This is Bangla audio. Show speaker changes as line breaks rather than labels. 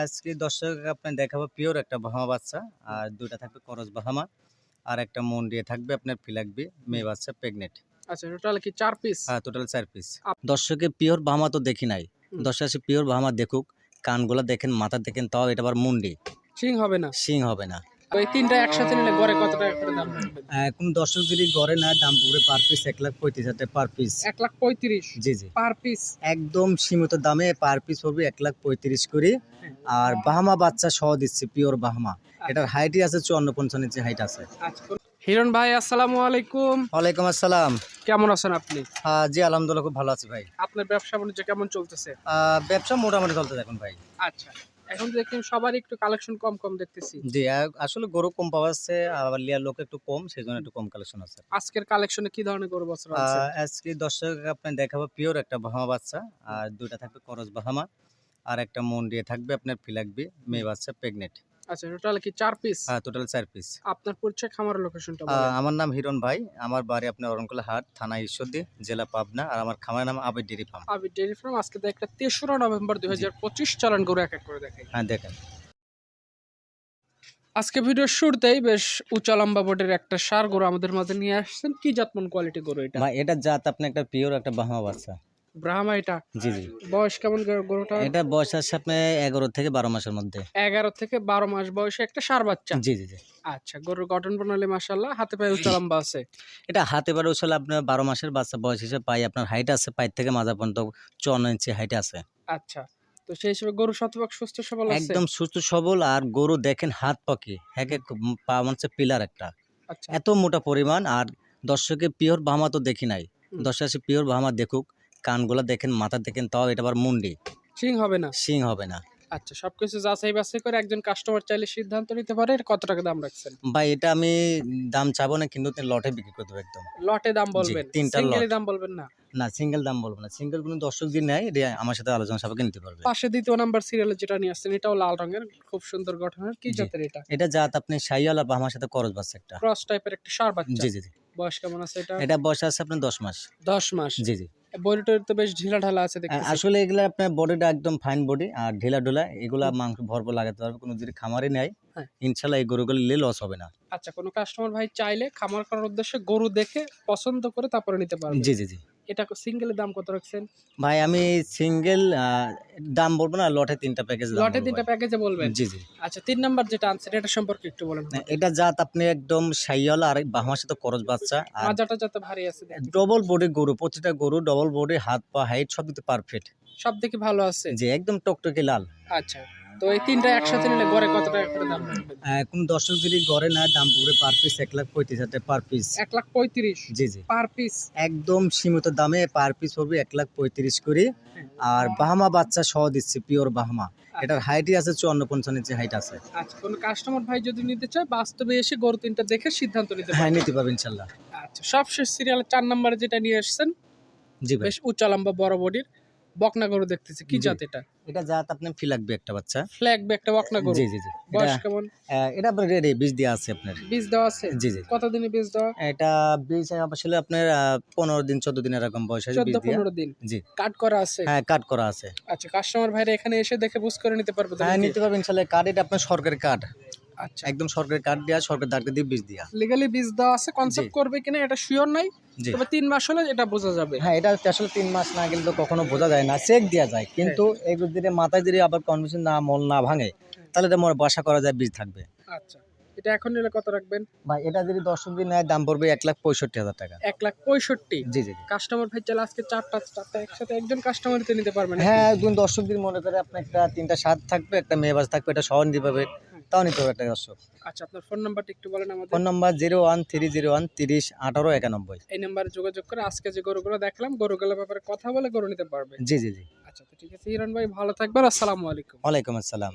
আজকে দর্শক আপনার দেখাবো পিওর একটা বাহামা বাচ্চা আর দুটা থাকবে করজ বাহামা আর একটা মন দিয়ে থাকবে আপনার ফিলাকবি মেয়ে বাচ্চা প্রেগনেন্ট
আচ্ছা টোটাল কি চার পিস
হ্যাঁ টোটাল চার পিস দর্শকে পিওর বাহামা তো দেখি নাই। দর্শক আসে পিওর বাহামা দেখুক কানগুলা দেখেন মাথা দেখেন তাও এটা আবার মুন্ডি।
সিং হবে না?
সিং হবে না।
তো তিনটা একসাথে নিলে গড়ে কত টাকা করে দাম? রাখবেন
দর্শক যদি গড়ে না দাম পড়বে পার পিস এক লাখ পঁয়ত্রিশ হাজার পার পিস
এক লাখ পঁয়ত্রিশ?
জি জি।
পার পিস
একদম সীমিত দামে পার পিস পড়বে এক লাখ পঁয়ত্রিশ করে।
হ্যাঁ।
আর বাহামা বাচ্চা সহ দিচ্ছে পিওর বাহামা। এটার হাইটই আছে চুয়ান্ন পঞ্চান্ন ইঞ্চি হাইট আছে।
আচ্ছা। হিরণ ভাই আসসালামু আলাইকুম।
ওয়ালাইকুম আসসালাম।
কেমন আছেন আপনি?
জি আলহামদুলিল্লাহ খুব ভালো আছি ভাই।
আপনার ব্যবসা বাণিজ্য কেমন চলতেছে?
ব্যবসা মোটামুটি চলতে দেখুন ভাই।
আচ্ছা। এখন দেখি সবার একটু কালেকশন কম কম দেখতেছি।
জি আসলে গরু কম পাওয়া যাচ্ছে আবার লিয়ার লোক একটু কম সেই জন্য একটু কম কালেকশন আছে।
আজকের কালেকশনে কি ধরনের গরু বছর আছে
আজকে দর্শক আপনার দেখাবো পিওর একটা বাহামা বাচ্চা আর দুইটা থাকবে করজ বাহামা আর একটা মন দিয়ে থাকবে আপনার ফিলাকবি মেয়ে বাচ্চা প্রেগনেন্ট
আচ্ছা টোটাল কি চার পিস
টোটাল চার পিস
আপনার পরিচয় লোকেশনটা বলেন।
আমার নাম হিরণ ভাই আমার বাড়ি আপনার অরণকুলা হাট থানা ঈশ্বরদী জেলা পাবনা আর আমার খামারের নাম ডেরি ফার্ম।
ডেয়ারি ফার্ম আজকে একটা তেসরা নভেম্বর দুই হাজার পঁচিশ চালান গরু এক এক করে দেখাই।
হ্যাঁ দেখেন।
আজকে ভিডিওর শুরুতেই বেশ উঁচা লম্বা বোর্ডের একটা সার গরু আমাদের মাঝে নিয়ে আসছেন। কি জাতমান কোয়ালিটি গরু এটা?
এটা জাত আপনি একটা পিওর একটা বাহামা বাচ্চা।
ব্রাহ্মা এটা।
জি জি।
বয়স কেমন গরুটা
এটা বয়স আছে আপনার এগারো থেকে বারো মাসের মধ্যে।
এগারো থেকে বারো মাস বয়সে একটা সার বাচ্চা।
জি জি জি।
আচ্ছা গরুর গঠন প্রণালী মাসাল্লাহ হাতে পায়ে উঁচা লম্বা আছে।
এটা হাতে পারে উছলে আপনার বারো মাসের বাচ্চা বয়স হিসেবে পাই আপনার হাইট আছে পাই থেকে মাজা পর্যন্ত চন ইঞ্চি হাইট আছে।
আচ্ছা তো সেই হিসেবে গরু শতভাগ সুস্থ সবল আছে?
একদম সুস্থ সবল আর গরু দেখেন হাত পাকি হ্যাঁ পা মানে পিলার একটা।
আচ্ছা।
এত মোটা পরিমাণ আর দর্শকে পিওর বাহামা তো দেখি নাই। দর্শক পিওর বাহামা দেখুক কানগুলা দেখেন মাথা দেখেন তাও এটা আবার মুন্ডি।
সিং হবে না?
শিং হবে না।
আচ্ছা সবকিছু যাচাই বাছাই করে একজন কাস্টমার চাইলে সিদ্ধান্ত নিতে পারে কত টাকা দাম রাখছেন?
ভাই এটা আমি দাম চাবো না কিন্তু লটে বিক্রি করে দেবো একদম।
লটে দাম বলবেন?
তিনটা
লটে। দাম বলবেন না?
না সিঙ্গেল দাম বলব না। সিঙ্গেল কোনো দর্শক দিন নাই এটা আমার সাথে আলোচনা সাপেক্ষে নিতে পারবে।
পাশে দ্বিতীয় নাম্বার সিরিয়ালে যেটা নিয়ে আসছেন এটাও লাল রঙের খুব সুন্দর গঠনের। কি জাতের এটা?
এটা জাত আপনি সাইয়াল আর আমার সাথে করজ বাচ্চা একটা।
ক্রস টাইপের একটা সার বাচ্চা।
জি জি জি।
বয়স কেমন আছে এটা?
এটা বয়স আছে আপনার দশ মাস।
দশ মাস।
জি জি।
বডিটার তো বেশ ঢিলা ঢালা আছে
আ- আসলে এগুলা আপনার বডিটা একদম ফাইন বডি আর ঢিলা ঢোলা এগুলা মাংস ভরপুর লাগাতে পারবে কোনো যদি খামারে নেয়
হ্যাঁ।
ইনশাল্লাহ এই গরুগুলো নিলে লস হবে না।
আচ্ছা কোনো কাস্টমার ভাই চাইলে খামার করার উদ্দেশ্যে গরু দেখে পছন্দ করে তারপরে নিতে পারবে।
জি জি জি।
এটা সিঙ্গেলের দাম কত রাখছেন?
ভাই আমি সিঙ্গেল দাম বলব না লটে তিনটা প্যাকেজ
লটে তিনটা প্যাকেজে বলবেন?
জি জি।
আচ্ছা তিন নাম্বার যেটা আনছেন এটা সম্পর্কে একটু বলেন
এটা জাত আপনি একদম সাইয়াল আর বাহামার সাথে করজ বাচ্চা আর
মাজাটা যাতে ভারী আছে।
ডবল বডি গরু প্রতিটা গরু ডবল বডি হাত পা হাইট সব দিতে পারফেক্ট
সব দেখে ভালো আছে?
যে একদম টকটকে লাল।
আচ্ছা। তো এই তিনটা একসাথে নিলে গড়ে কত টাকা করে দাম?
আহ, কোন দর্শক যদি গড়ে না দাম পড়বে পার পিস এক লাখ পঁয়ত্রিশ হাজার পার পিস
এক লাখ পঁয়ত্রিশ?
জি জি।
পার পিস
একদম সীমিত দামে পার পিস পড়বে এক লাখ পঁয়ত্রিশ করে।
হ্যাঁ।
আর বাহামা বাচ্চা সহ দিচ্ছে পিওর বাহামা। এটার হাইটই আছে চুয়ান্ন পঞ্চান্ন ইঞ্চি হাইট আছে।
আচ্ছা কোন কাস্টমার ভাই যদি নিতে চায় বাস্তবে এসে গরু তিনটা দেখে সিদ্ধান্ত নিতে
হ্যাঁ নিতে পারবে ইনশাল্লাহ।
আচ্ছা সবশেষ সিরিয়াল চার নাম্বারে যেটা নিয়ে এসেছেন
জি
বেশ উচ্চ লম্বা বড় বডির। বকনা গরু দেখতেছি। কি জাত এটা?
এটা জাত আপনি ফি লাগবে একটা বাচ্চা।
ফ্ল্যাগ বে একটা বকনা গরু।
জি জি জি। এটা
বয়স কেমন?
এটা আপনার রেডি বীজ দেওয়া আছে আপনার।
বীজ দেওয়া আছে?
জি জি
কতদিনে বীজ দেওয়া?
এটা বীজ আসলে আপনার আহ, পনেরো দিন চোদ্দ দিন এরকম বয়স আছে বীজ দেওয়া
পনেরো দিন।
জি।
কাট করা আছে?
হ্যাঁ কাট করা আছে।
আচ্ছা কাস্টমার ভাইরা এখানে এসে দেখে বুঝ করে নিতে পারবে
হ্যাঁ নিতে পারবেন ইনশাল্লাহ। কার্ড এটা আপনার সরকারি কার্ড
আচ্ছা।
একদম সরকারি কার্ড দেওয়া সরকার দাঁড়কে দিয়ে বীজ দেওয়া
লিগালি বীজ দেওয়া আছে কনসেপ্ট করবে কিনা এটা শিওর নাই তবে তিন মাস হলে এটা বোঝা যাবে।
হ্যাঁ এটা আসলে তিন মাস না গেলে তো কখনো বোঝা যায় না চেক দেওয়া যায়। কিন্তু
হ্যাঁ।
এগুলো যদি মাথায় যদি আবার কনফিউশন না মল না ভাঙে তাহলে এটা মোর বাসা করা যায় বীজ থাকবে।
আচ্ছা। এটা এখন নিলে কত রাখবেন?
বা এটা যদি দর্শক দিন নেয় দাম পড়বে এক লাখ পঁয়ষট্টি হাজার টাকা।
এক লাখ পঁয়ষট্টি?
জি জি।
কাস্টমার ভাই চাইলে আজকে চারটা চারটা একসাথে একজন কাস্টমারতে নিতে পারবেন
হ্যাঁ একজন দিন মনে করে আপনার একটা তিনটা সাত থাকবে একটা মেয়ে বাস থাকবে এটা সহ নিতে পারবে। তাও নিতে পারবে একটা দর্শক।
আচ্ছা আপনার ফোন নাম্বারটা একটু বলেন আমাদের।
Phone number zero one three zero one তিরিশ আঠারো একানব্বই
এই নাম্বারে যোগাযোগ করে আজকে যে গরুগুলো দেখলাম গরুগুলোর ব্যাপারে কথা বলে গরু নিতে পারবে।
জি জি জি।
আচ্ছা তো ঠিক আছে হিরণ ভাই ভালো থাকবেন আসসালামু আলাইকুম।
ওয়ালাইকুম আসসালাম।